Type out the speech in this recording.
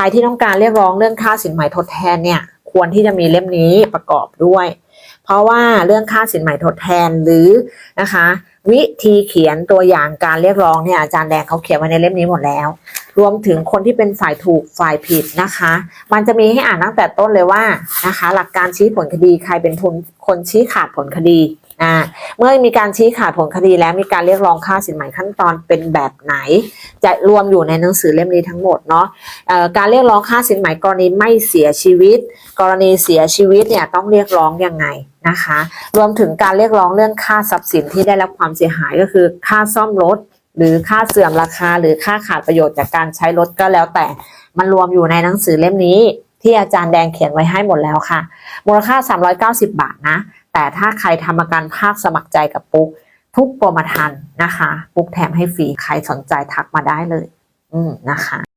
ใครที่ต้องการเรียกร้องเรื่องค่าสินไหม่ทดแทนเนี่ยควรที่จะมีเล่มนี้ประกอบด้วย เพราะว่าเรื่องค่าสินไหม่ทดแทนหรือนะคะ วิธีเขียนตัวอย่างการเรียกร้องเนี่ยอาจารย์แดงเขาเขียนไว้ในเล่มนี้หมดแล้ว รวมถึงคนที่เป็นฝ่ายถูกฝ่ายผิดนะคะ มันจะมีให้อ่านตั้งแต่ต้นเลยว่านะคะ หลักการชี้ผลคดีใครเป็นคนคนชี้ขาดผลคดี อ่าเมื่อมีการชี้ขาดผลคดีแล้วมีการเรียกร้องค่าสินไหมขั้นตอนเป็นแบบไหน จะรวมอยู่ในหนังสือเล่มนี้ทั้งหมดเนาะการเรียกร้องค่าสินไหมกรณีไม่เสียชีวิต กรณีเสียชีวิตเนี่ยต้องเรียกร้องยังไงนะคะ รวมถึงการเรียกร้องเรื่องค่าทรัพย์สินที่ได้รับความเสียหายก็คือค่าซ่อมรถ หรือค่าเสื่อมราคา หรือค่าขาดประโยชน์จากการใช้รถก็แล้วแต่มันรวมอยู่ในหนังสือเล่มนี้ที่อาจารย์แดงเขียนไว้ให้หมดแล้วค่ะ มูลค่า 390 บาทนะ แต่ถ้าใครทำประกันภาคสมัครใจกับปุ๊ก ทุกกรมธรรม์นะคะ ปุ๊กแถมให้ฟรี ใครสนใจทักมาได้เลย อืมนะคะ